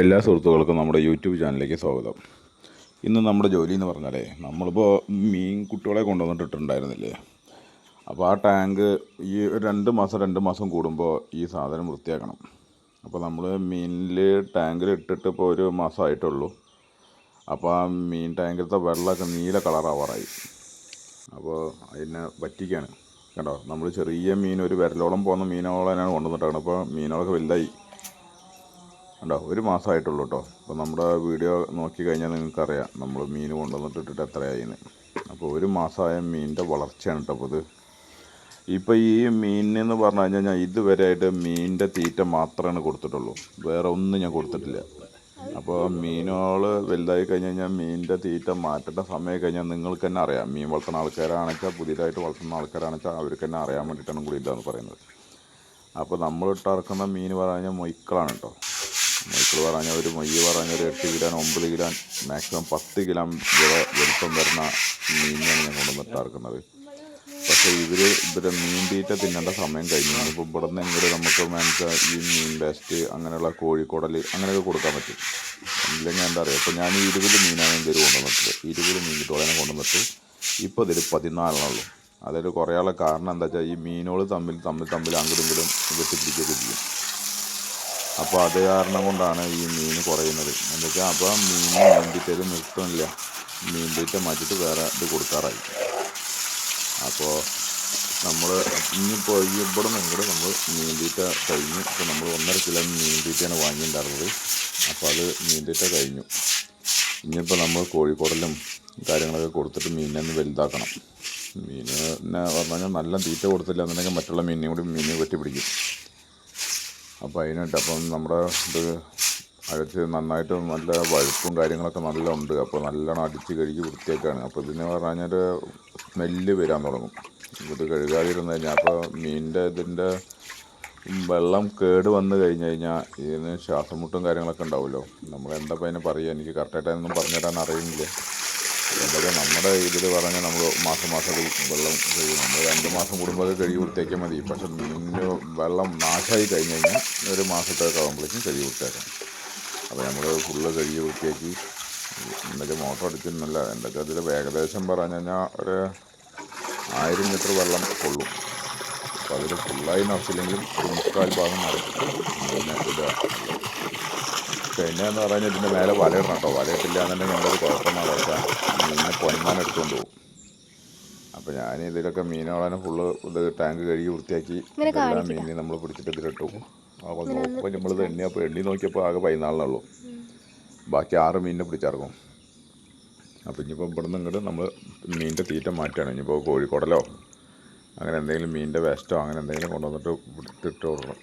എല്ലാ സുഹൃത്തുക്കൾക്കും നമ്മുടെ യൂട്യൂബ് ചാനലിലേക്ക് സ്വാഗതം. ഇന്ന് നമ്മുടെ ജോലി എന്ന് പറഞ്ഞാലേ നമ്മളിപ്പോൾ മീൻ കുട്ടികളെ കൊണ്ടുവന്നിട്ടിട്ടുണ്ടായിരുന്നില്ലേ? അപ്പോൾ ആ ടാങ്ക് ഈ രണ്ട് മാസം രണ്ട് മാസം കൂടുമ്പോൾ ഈ സാധനം വൃത്തിയാക്കണം. അപ്പോൾ നമ്മൾ മീനിൽ ടാങ്കിൽ ഇട്ടിട്ട് ഇപ്പോൾ ഒരു മാസമായിട്ടുള്ളൂ അപ്പോൾ ആ മീൻ ടാങ്കിലത്തെ വെള്ളമൊക്കെ നീല കളറാവാറായി. അപ്പോൾ അതിനെ പറ്റിക്കാണ് കണ്ടോ? നമ്മൾ ചെറിയ മീൻ ഒരു വിരലോളം പോകുന്ന മീനോളനാണ് കൊണ്ടുവന്നിട്ടാണ് അപ്പോൾ മീനുകളൊക്കെ വലുതായി. ഉണ്ടോ ഒരു മാസമായിട്ടുള്ളൂ കേട്ടോ അപ്പോൾ നമ്മുടെ വീഡിയോ നോക്കി കഴിഞ്ഞാൽ നിങ്ങൾക്കറിയാം നമ്മൾ മീൻ കൊണ്ടുവന്നിട്ട് ഇട്ടിട്ട് എത്രയായിന്ന് അപ്പോൾ ഒരു മാസമായ മീനിന്റെ വളർച്ചയാണ് കേട്ടോ അപ്പോൾ ഇത്. ഇപ്പോൾ ഈ മീനിനെന്ന് പറഞ്ഞു കഴിഞ്ഞാൽ ഞാൻ ഇതുവരെയായിട്ട് മീനിന്റെ തീറ്റ മാത്രമാണ് കൊടുത്തിട്ടുള്ളൂ. വേറെ ഒന്നും ഞാൻ കൊടുത്തിട്ടില്ല. അപ്പോൾ മീനുകൾ വലുതായി കഴിഞ്ഞ് കഴിഞ്ഞാൽ മീനിന്റെ തീറ്റ മാറ്റേണ്ട സമയം കഴിഞ്ഞാൽ നിങ്ങൾക്ക് തന്നെ അറിയാം. മീൻ വളർത്തുന്ന ആൾക്കാരാണെച്ചാൽ പുതിയതായിട്ട് വളർത്തുന്ന ആൾക്കാരാണെച്ചാൽ അവർക്ക് തന്നെ അറിയാൻ വേണ്ടിയിട്ടാണ് കൂടി ഇതാന്ന് പറയുന്നത്. അപ്പോൾ നമ്മൾ ഇട്ടിറക്കുന്ന മീൻ കഴിഞ്ഞാൽ മൊയ്ക്കളാണ് കേട്ടോ മൊയ്ക്കൾ പറഞ്ഞ ഒരു മൊയ്യ് പറഞ്ഞ ഒരു എട്ട് കിലോ ഒമ്പത് കിലോ മാക്സിമം പത്ത് കിലോ വരെ വലുപ്പം വരുന്ന മീനിനെയാണ് ഞാൻ കൊണ്ടുവന്നിട്ട് ഇറക്കുന്നത് പക്ഷേ ഇവർ ഇവരെ മീൻ തീറ്റ തിന്നേണ്ട സമയം കഴിഞ്ഞു. ഇപ്പോൾ ഇവിടെ നിന്ന് എങ്കിലും നമുക്ക് മനസ്സിലാ ഈ മീൻ വേസ്റ്റ് അങ്ങനെയുള്ള കോഴിക്കുടൽ അങ്ങനെയൊക്കെ കൊടുക്കാൻ പറ്റും. ഇല്ലെങ്കിൽ എന്താ പറയുക ഇപ്പോൾ ഞാൻ ഈ ഇരുപത് മീനാണ് എന്റെ ഒരു കൊണ്ടുവന്നിട്ട് ഇരുപത് മീൻ കിട്ടുവാനെ കൊണ്ടുവന്നിട്ട് ഇപ്പോൾ ഇതിൽ പതിനാലെണ്ണുള്ളൂ അതായത് കുറേ ആളെ കാരണം എന്താ വെച്ചാൽ ഈ മീനുകൾ തമ്മിൽ തമ്മിൽ തമ്മിൽ അങ്ങോട്ടും വെട്ടിപ്പിടിക്കുകയൊക്കെ ചെയ്യും. അപ്പോൾ അത് കാരണം കൊണ്ടാണ് ഈ മീൻ കുറയുന്നത്. എന്തൊക്കെയാ? അപ്പോൾ മീൻ മീൻപിറ്റത് നിർത്തുന്നില്ല. മീൻ തീറ്റ മാറ്റിയിട്ട് വേറെ ഇത് കൊടുക്കാറായി. അപ്പോൾ നമ്മൾ ഇനിയിപ്പോൾ ഈ ഇവിടെ നിന്നിട്ട് നമ്മൾ മീൻ തീറ്റ കഴിഞ്ഞു ഇപ്പോൾ നമ്മൾ ഒന്നര കിലോ മീൻ തീറ്റയാണ് വാങ്ങിയിട്ടുണ്ടായിരുന്നത്. അപ്പോൾ അത് മീൻ തീറ്റ കഴിഞ്ഞു. ഇനിയിപ്പോൾ നമ്മൾ കോഴിക്കോടലും കാര്യങ്ങളൊക്കെ കൊടുത്തിട്ട് മീനിനെ ഒന്ന് വലുതാക്കണം. മീനിനെ പറഞ്ഞു നല്ല തീറ്റ കൊടുത്തില്ല. എന്നുണ്ടെങ്കിൽ മറ്റുള്ള മീനിനെ കൂടി മീനിനെ വെട്ടി പിടിക്കും അപ്പോൾ അതിനായിട്ട് അപ്പം നമ്മുടെ ഇത് അഴച്ച് നന്നായിട്ട് നല്ല വഴുപ്പും കാര്യങ്ങളൊക്കെ നല്ല ഉണ്ട് അപ്പോൾ നല്ലോണം അടിച്ച് കഴുകി വൃത്തിയാക്കാണ്. അപ്പോൾ ഇതിന് പറഞ്ഞാൽ സ്മെല്ല് വരാൻ തുടങ്ങും. ഇത് കഴുകാതിരുന്ന് കഴിഞ്ഞാൽ അപ്പോൾ മീനിന്റെ ഇതിന്റെ വെള്ളം കേട് വന്നു കഴിഞ്ഞ് കഴിഞ്ഞാൽ ഇതിന് ശ്വാസം മുട്ടും കാര്യങ്ങളൊക്കെ ഉണ്ടാവുമല്ലോ. ഇപ്പോൾ അതിനെ പറയുക എനിക്ക് കറക്റ്റായിട്ടൊന്നും പറഞ്ഞു തരാൻ അറിയില്ല എന്തൊക്കെ നമ്മുടെ ഇതിൽ പറഞ്ഞാൽ നമ്മൾ മാസം മാസം വെള്ളം കഴിയും. നമ്മൾ രണ്ട് മാസം കൂടുമ്പോൾ അത് കഴുകി വൃത്തിയാക്കിയാൽ മതി. പക്ഷെ മീനിന് വെള്ളം നാശമായി കഴിഞ്ഞ് കഴിഞ്ഞാൽ ഒരു മാസത്തേക്ക് ആകുമ്പോഴേക്കും കഴുകി കൊടുത്തേക്കാം അപ്പോൾ നമ്മൾ ഫുള്ള് കഴുകി വൃത്തിയാക്കി എന്തൊക്കെ മോട്ടർ അടിച്ചിരുന്നില്ല എന്തൊക്കെ അതിൽ ഏകദേശം പറഞ്ഞു കഴിഞ്ഞാൽ ഒരു ആയിരം ലിറ്റർ വെള്ളം കൊള്ളും. അപ്പോൾ അതിൽ ഫുള്ളായി നിറച്ചില്ലെങ്കിലും ഒരു മുക്കാൽ ഭാഗം നിറച്ചിട്ട് പിന്നെ ഇടുക പിന്നെ എന്ന് പറഞ്ഞാൽ ഇതിന്റെ മേലെ വലയിടണം കേട്ടോ. വലയിട്ടില്ല എന്നുണ്ടെങ്കിൽ എന്തൊരു കുഴപ്പമാണ് വെച്ചാൽ മീനിനെ പൊന്മാൻ എടുത്തുകൊണ്ട് പോകും. അപ്പോൾ ഞാൻ ഇതിലൊക്കെ മീനുകളെ ഫുള്ള് ഇത് ടാങ്ക് കഴുകി വൃത്തിയാക്കി എല്ലാ മീനിനെ നമ്മൾ പിടിച്ചിട്ട് ഇതിലിട്ടു അപ്പോൾ നോക്കുമ്പോൾ നമ്മളിത് എണ്ണി അപ്പോൾ എണ്ണി നോക്കിയപ്പോൾ ആകെ പതിനാലിനുള്ളൂ. ബാക്കി ആറ് മീനിനെ പിടിച്ചിറങ്ങും അപ്പോൾ ഇനിയിപ്പോൾ ഇവിടെ നിന്ന് ഇങ്ങോട്ട് നമ്മൾ മീനിന്റെ തീറ്റ മാറ്റുകയാണ് ഇനിയിപ്പോൾ കോഴിക്കോടലോ അങ്ങനെ എന്തെങ്കിലും മീനിന്റെ വേസ്റ്റോ അങ്ങനെ എന്തെങ്കിലും കൊണ്ടുവന്നിട്ട് ഇട്ടിട്ട് കൊടുക്കണം.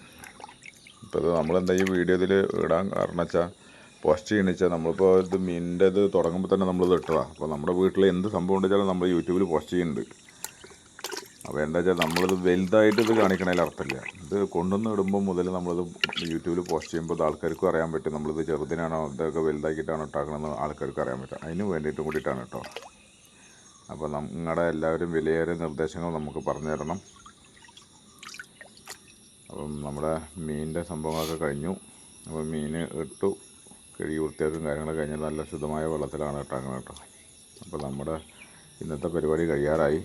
ഇപ്പോൾ ഇത് നമ്മളെന്താ ഈ വീഡിയോ ഇതിൽ ഇടാൻ കാരണം വെച്ചാൽ പോസ്റ്റ് ചെയ്യണമെന്ന് വെച്ചാൽ നമ്മളിപ്പോൾ ഇത് മീനിന്റെ ഇത് തുടങ്ങുമ്പോൾ തന്നെ നമ്മളിത് ഇട്ടതാണ് അപ്പോൾ നമ്മുടെ വീട്ടിൽ എന്ത് സംഭവം ഉണ്ടെച്ചാലും നമ്മൾ യൂട്യൂബിൽ പോസ്റ്റ് ചെയ്യുന്നുണ്ട്. അപ്പോൾ എന്താ വെച്ചാൽ നമ്മളിത് വലുതായിട്ട് ഇത് കാണിക്കണതിൽ അർത്ഥമില്ല. ഇത് കൊണ്ടുവന്ന് ഇടുമ്പോൾ മുതൽ നമ്മളിത് യൂട്യൂബിൽ പോസ്റ്റ് ചെയ്യുമ്പോൾ ഇത് ആൾക്കാർക്കും അറിയാൻ പറ്റും. നമ്മളിത് ചെറുതിനാണോ ഇതൊക്കെ വലുതാക്കിയിട്ടാണോ ഇട്ടാക്കണമെന്ന് ആൾക്കാർക്ക് അറിയാൻ പറ്റും. അതിന് വേണ്ടിയിട്ടും കൂടിയിട്ടാണ് കേട്ടോ. അപ്പോൾ നിങ്ങളുടെ എല്ലാവരും വിലയേറിയ നിർദ്ദേശങ്ങൾ നമുക്ക് പറഞ്ഞു തരണം. അപ്പം നമ്മുടെ മീനിന്റെ സംഭവങ്ങളൊക്കെ കഴിഞ്ഞു. അപ്പം മീൻ ഇട്ടു. കഴുകി വൃത്തിയാക്കും കാര്യങ്ങളൊക്കെ കഴിഞ്ഞാൽ നല്ല ശുദ്ധമായ വെള്ളത്തിലാണ് ഇട്ടാക്കുന്നത് കേട്ടോ. അപ്പോൾ നമ്മുടെ ഇന്നത്തെ പരിപാടി കഴിയാറായി.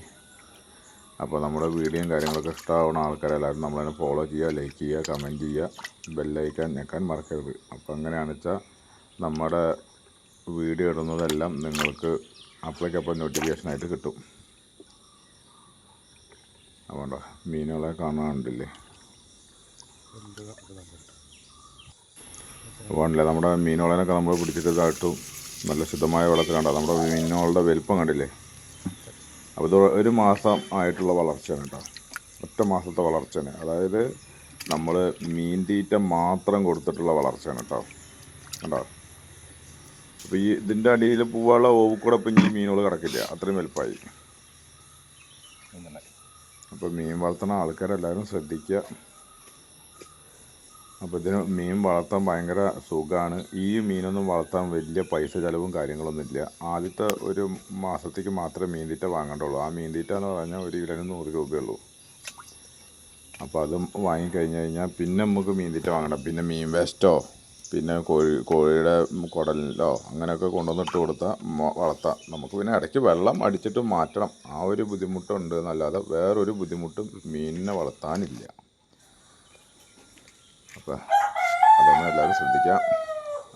അപ്പോൾ നമ്മുടെ വീഡിയോയും കാര്യങ്ങളൊക്കെ ഇഷ്ടമാവുന്ന ആൾക്കാരെല്ലാവരും നമ്മളതിനെ ഫോളോ ചെയ്യുക ലൈക്ക് ചെയ്യുക കമന്റ് ചെയ്യുക ബെല്ലൈക്കാൻ ഞെക്കാൻ മറക്കരുത്. അപ്പോൾ അങ്ങനെയാണെന്ന് വെച്ചാൽ നമ്മുടെ വീഡിയോ ഇടുന്നതെല്ലാം നിങ്ങൾക്ക് അപ്പോഴേക്കപ്പോൾ നോട്ടിഫിക്കേഷനായിട്ട് കിട്ടും. അതുകൊണ്ടോ മീനുകളെ കാണാനുണ്ടല്ലേ? അതുകൊണ്ടല്ലേ നമ്മുടെ മീനുകളെയൊക്കെ നമ്മൾ പിടിച്ചിട്ട് ഇതായിട്ടു നല്ല ശുദ്ധമായ വെള്ളത്തിലുണ്ടോ നമ്മുടെ മീനുകളുടെ വലിപ്പം കണ്ടില്ലേ? അപ്പോൾ ഇത് ഒരു മാസം ആയിട്ടുള്ള വളർച്ചയാണ് കേട്ടോ. ഒറ്റ മാസത്തെ വളർച്ചയാണ്. അതായത് നമ്മൾ മീൻ തീറ്റ മാത്രം കൊടുത്തിട്ടുള്ള വളർച്ചയാണ് കേട്ടോ. കണ്ടോ? അപ്പോൾ ഈ ഇതിന്റെ അടിയിൽ പൂവാള ഓവുകൂടെ ഇപ്പം ഈ മീനുകൾ കിടക്കില്ല. അത്രയും വലുപ്പമായി. അപ്പോൾ മീൻ വളർത്തുന്ന ആൾക്കാരെല്ലാവരും ശ്രദ്ധിക്കുക. അപ്പോൾ ഇതിന് മീൻ വളർത്താൻ ഭയങ്കര സുഖമാണ് ഈ മീനൊന്നും വളർത്താൻ വലിയ പൈസ ചിലവും കാര്യങ്ങളൊന്നുമില്ല. ആദ്യത്തെ ഒരു മാസത്തേക്ക് മാത്രമേ മീൻ തീറ്റ വാങ്ങേണ്ടുള്ളൂ. ആ മീൻ തീറ്റ എന്ന് പറഞ്ഞാൽ ഒരു കിലോന് നൂറ് രൂപയുള്ളൂ. അപ്പോൾ അതും വാങ്ങിക്കഴിഞ്ഞ് കഴിഞ്ഞാൽ പിന്നെ നമുക്ക് മീൻ തീറ്റ വാങ്ങണം പിന്നെ മീൻ വേസ്റ്റോ പിന്നെ കോഴി കോഴിയുടെ കുടലിലോ അങ്ങനെയൊക്കെ കൊണ്ടുവന്നിട്ട് കൊടുത്താൽ വളർത്താം. നമുക്ക് പിന്നെ ഇടയ്ക്ക് വെള്ളം അടിച്ചിട്ട് മാറ്റണം. ആ ഒരു ബുദ്ധിമുട്ടുണ്ട് എന്നല്ലാതെ വേറൊരു ബുദ്ധിമുട്ടും മീനിനെ വളർത്താനില്ല. അപ്പോൾ അതൊന്നും എല്ലാവരും ശ്രദ്ധിക്കുക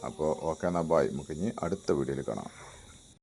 അപ്പോൾ ഓക്കെ എന്നാൽ ബായ് നമുക്ക് ഇനി അടുത്ത വീഡിയോയിൽ കാണാം.